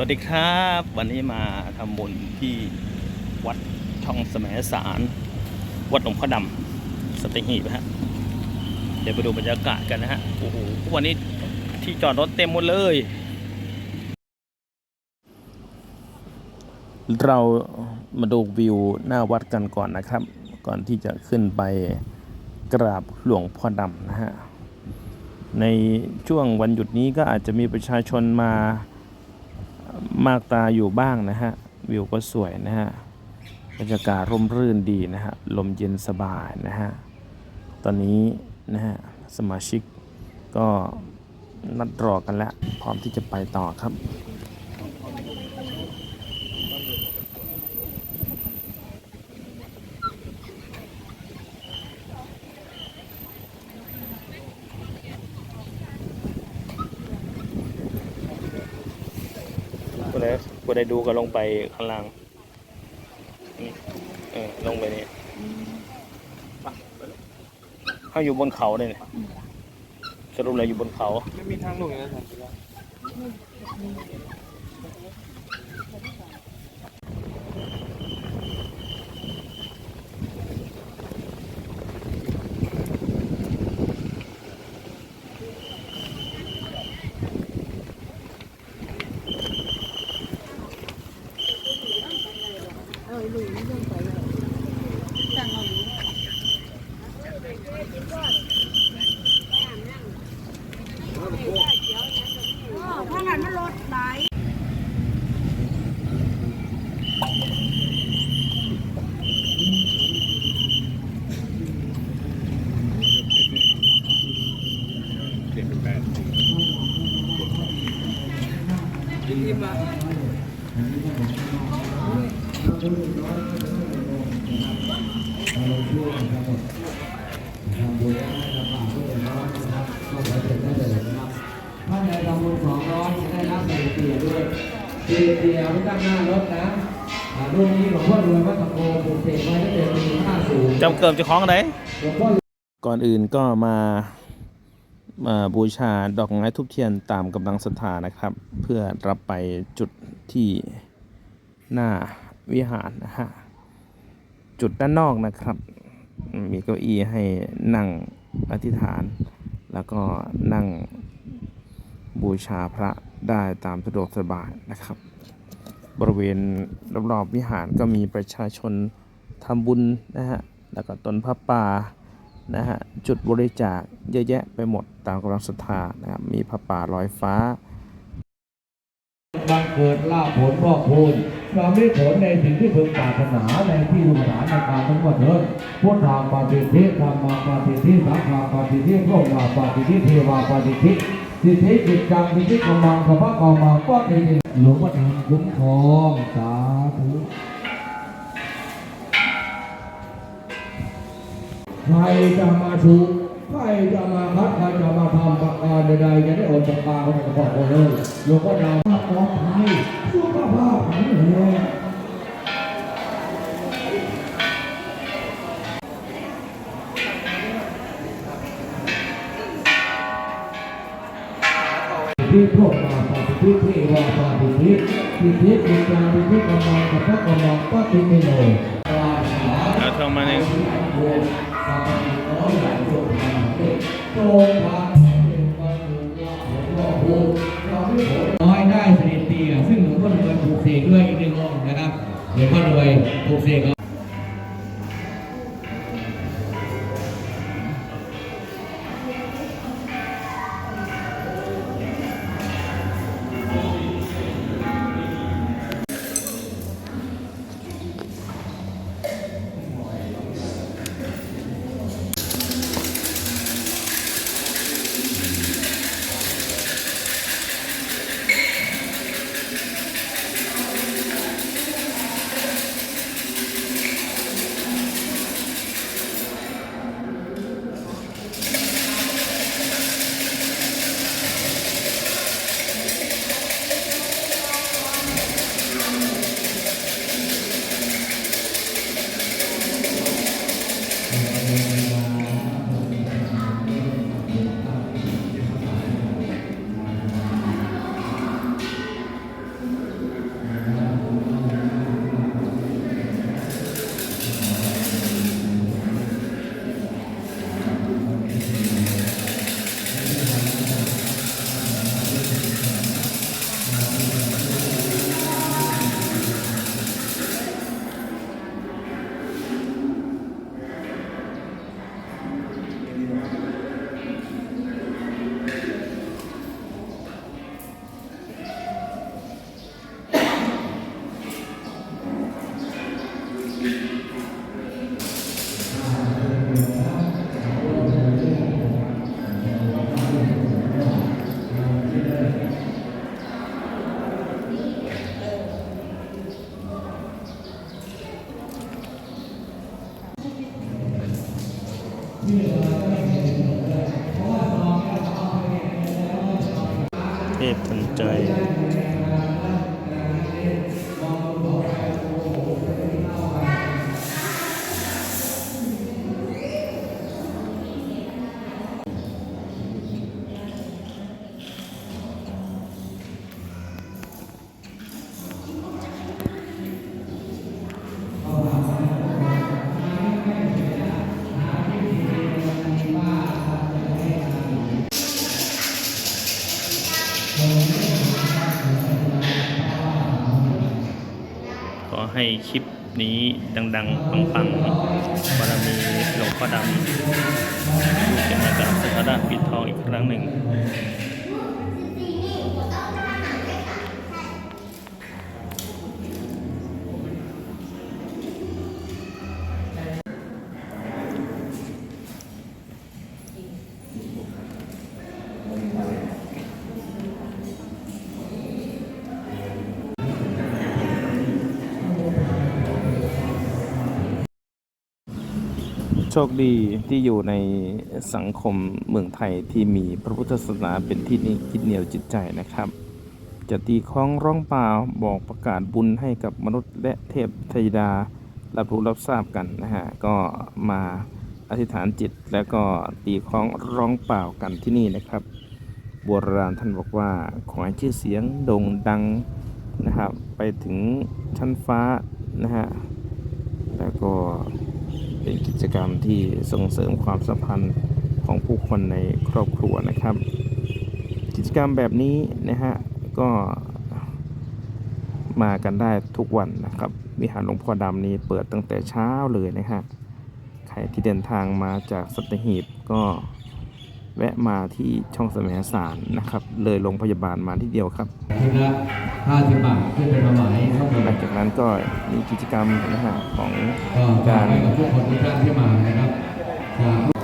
วัสดีครับ วันนี้มาทำบุญที่วัดช่องแสมสาร วัดหลวงพ่อดำสตีหีบฮะเดี๋ยวไปดูบรรยากาศกันนะฮะโอ้โหวันนี้ที่จอดรถเต็มหมดเลย เรามาดูวิวหน้าวัดกันก่อนนะครับ ก่อนที่จะขึ้นไปกราบหลวงพ่อดำนะฮะในช่วงวันหยุดนี้ก็อาจจะมีประชาชนมา มากตาอยู่บ้างนะฮะ วิวก็สวยนะฮะ บรรยากาศร่มรื่นดีนะฮะ ลมเย็นสบายนะฮะ ตอนนี้นะฮะ สมาชิกก็นัดรอกันแล้ว พร้อมที่จะไปต่อครับ กู ได้กูได้ดูก็ลงไปข้างล่างนี่เออลงไปนี่ไปไปเลยเขาอยู่บนเขาเลยเนี่ยสรุปเลยอยู่บนเขาไม่มีทางลงอย่างนั้นครับ ถ้างั้นมันลดหลาย ยิ้มมา ถ้าในทำบุญสองร้อยจะได้รับเสียเตียด้วยเตียเตียไม่ตั้งหน้ารถนะรุ่นนี้หลวงพ่อรวยวัดตะโกปลูกเสกไว้ตั้งแต่ปี50จำเกิมจะคล้องไหนก่อนอื่นก็มามาบูชาดอกไม้ทุบเทียนตามกำลังศรัทธานะครับ เพื่อรับไปจุดที่หน้าวิหารนะฮะ จุดด้านนอกนะครับ มีเก้าอี้ให้นั่งอธิษฐาน แล้วก็นั่งบูชาพระได้ตามสะดวกสบายนะครับ บริเวณรอบๆวิหารก็มีประชาชนทำบุญนะฮะแล้วก็ต้นพระป่านะฮะจุดบริจาคเยอะแยะไปหมดตามกำลังศรัทธานะครับมีพระป่าลอยฟ้า งเกิดลาภผลพ่อพูนความได้ผลในสิ่งที่พึงปรารถนาในที่ลูกหลานในการทั้งหมดเถิดพุทธาปฏิทิธรรมาปฏิทิสังฆาปฏิทิโลกาปฏิทิเทวาปฏิทิสิทธิจิตจังสิทธิกำมังขพะกำมังก็เป็นหลวงพ่อทำคุ้มครองสาธุใครจะมาชูใครจะมาคัดใครจะมาทำประการใดๆจะได้อดจากปากของพ่อเลยหลวงพ่อทำป ที่พวกมาปฏิทิเทวาปฏิทิสิทธิจิตาปิทิกำมังกับพระกำมังก็ติมิโนราชาเอาทองมาหนึ่งโยมสามีน้อยใหญ่โยน้อยได้เสด็จเตียซึ่งหลวงพ่อรวยปลูกเสกด้วยอีกหนึ่งองค์นะครับหลวงพ่อรวยปลูกเสก ให้คลิปนี้ดังๆ ปังๆบารมีหลวงพ่อดำดูเป็นอาการสักการะปิดทองอีกครั้งหนึ่ง คดีที่อยู่ในสังคมเมืองไทยที่มีพระพุทธศาสนาเป็นที่นี่คิดเหนียวจิตใจนะครับจะตีคล้องร้องเปล่าบอกประกาศบุญให้กับมนุษย์และเทพเทวดารับรู้รับทราบกันนะฮะก็มาอธิษฐานจิตแล้วก็ตีคล้องร้องเปล่ากันที่นี่นะครับโบราณท่านบอกว่าขอให้ชื่อเสียงโด่งดังนะครับไปถึงชั้นฟ้านะฮะแล้วก็ เป็นกิจกรรมที่ส่งเสริมความสัมพันธ์ของผู้คนในครอบครัวนะครับ กิจกรรมแบบนี้นะฮะก็มากันได้ทุกวันนะครับ วิหารหลวงพ่อดำนี้เปิดตั้งแต่เช้าเลยนะฮะใครที่เดินทางมาจากสัตหีบก็ แวะมาที่ช่องแสมสารนะครับ เลยโรงพยาบาลมาที่เดียวครับชุดละห้าสิบบาทที่เป็นหมายครับผมหลังจากนั้นก็มีกิจกรรมนะฮะของก็ฝากไว้กับทุกคนทุกท่านที่มานะครับจาก